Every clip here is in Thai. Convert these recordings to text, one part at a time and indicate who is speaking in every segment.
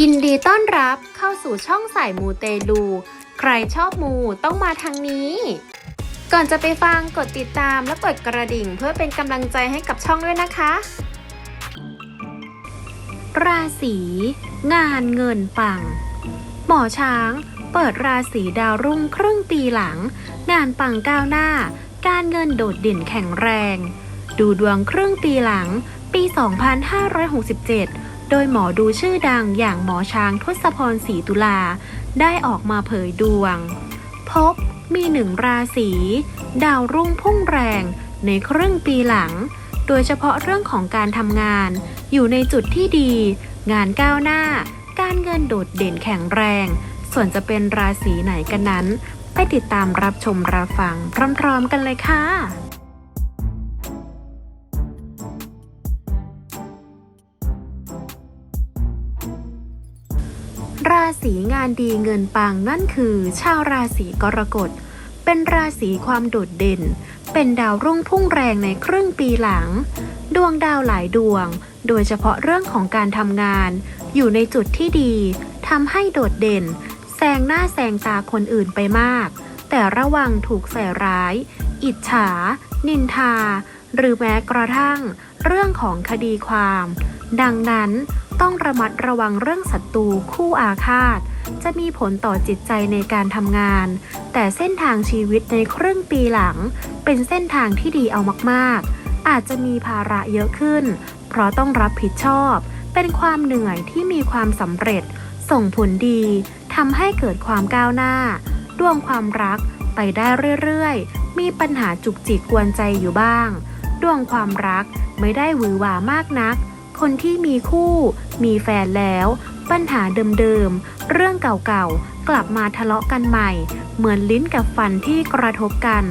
Speaker 1: ยินดีต้อนรับเข้าสู่ช่องสายมูเตลู ใครชอบมูต้องมาทางนี้ ก่อนจะไปฟังกดติดตามและกดกระดิ่งเพื่อเป็นกำลังใจให้กับช่องด้วยนะคะ ราศีงานเงินปัง หมอช้าง เปิดราศีดาวรุ่งครึ่งปีหลัง งานปังก้าวหน้า การเงินโดดเด่นแข็งแรง ดูดวงครึ่งปีหลัง ปี 2567 โดยหมอดูชื่อดังอย่างหมอช้างทศพรศรีตุลา ได้ออกมาเผยดวง พบมีหนึ่งราศีดาวรุ่งพุ่งแรงในครึ่งปีหลัง โดยเฉพาะเรื่องของการทำงาน อยู่ในจุดที่ดี งานก้าวหน้า การเงินโดดเด่นแข็งแรง ส่วนจะเป็นราศีไหนกันนั้น ไปติดตามรับชมรับฟังพร้อมๆกันเลยค่ะ ราศีงานดีเงินปังนั่นคือ ชาวราศีกรกฎ เป็นราศีความโดดเด่น เป็นดาวรุ่งพุ่งแรงในครึ่งปีหลัง ดวงดาวหลายดวง โดยเฉพาะเรื่องของการทำงาน อยู่ในจุดที่ดีทำให้โดดเด่นแซงหน้าแซงตาคนอื่นไปมาก แต่ระวังถูกใส่ร้าย อิจฉา นินทา หรือแม้กระทั่ง เรื่องของคดีความ ดังนั้น ต้องระมัดระวังเรื่องศัตรูคู่อาฆาต จะมีผลต่อจิตใจในการทำงาน แต่เส้นทางชีวิตในครึ่งปีหลัง เป็นเส้นทางที่ดีเอามากๆ อาจจะมีภาระเยอะขึ้น เพราะต้องรับผิดชอบ เป็นความเหนื่อยที่มีความสำเร็จ ส่งผลดีทำให้เกิดความก้าวหน้า ดวงความรักไปได้เรื่อยๆ มีปัญหาจุกจิกกวนใจอยู่บ้าง ดวงความรักไม่ได้หวือหวามากนัก คนที่มีคู่มีแฟนแล้ว ปัญหาเดิมๆ เรื่องเก่าๆ กลับมาทะเลาะกันใหม่ เหมือนลิ้นกับฟันที่กระทบกัน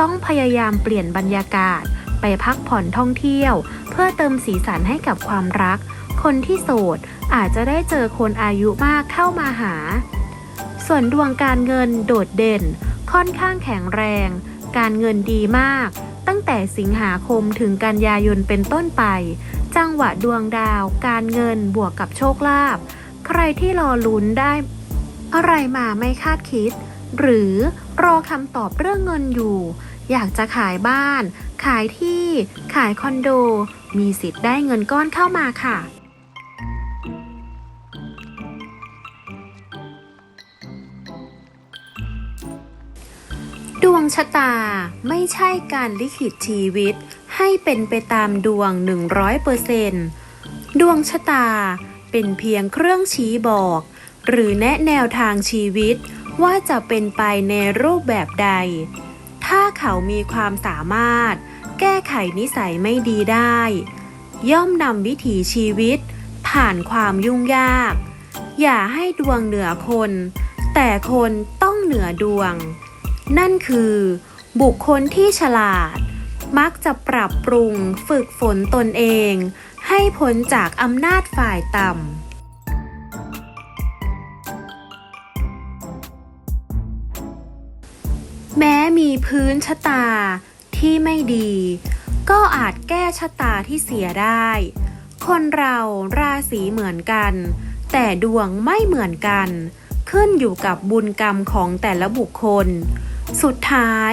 Speaker 1: ต้องพยายามเปลี่ยนบรรยากาศ ไปพักผ่อนท่องเที่ยว เพื่อเติมสีสันให้กับความรัก คนที่โสดอาจจะได้เจอคนอายุมากเข้ามาหา ส่วนดวงการเงินโดดเด่น ค่อนข้างแข็งแรง การเงินดีมาก ตั้งแต่สิงหาคมถึงกันยายนเป็นต้นไป จังหวะดวงดาว การเงินบวกกับโชคลาภใครที่รอลุ้นได้ อะไรมาไม่คาดคิด หรือรอคำตอบเรื่องเงินอยู่ อยากจะขายบ้าน ขายที่ ขายคอนโด มีสิทธิ์ได้เงินก้อนเข้ามาค่ะดวงชะตาไม่ใช่การลิขิตชีวิต ให้เป็นไปตามดวง 100%ดวงชะตาเป็นเพียงเครื่องชี้บอก หรือแนะแนวทางชีวิตว่าจะเป็นไปในรูปแบบใด ถ้าเขามีความสามารถ แก้ไขนิสัยไม่ดีได้ ย่อมนำวิถีชีวิต ผ่านความยุ่งยาก อย่าให้ดวงเหนือคน แต่คนต้องเหนือดวง นั่นคือ บุคคลที่ฉลาด มักจะปรับปรุงฝึกฝนตนเอง ให้พ้นจากอำนาจฝ่ายต่ำแม้มีพื้นชะตาที่ไม่ดี ก็อาจแก้ชะตาที่เสียได้ คนเราราศีเหมือนกัน แต่ดวงไม่เหมือนกัน ขึ้นอยู่กับบุญกรรมของแต่ละบุคคล สุดท้าย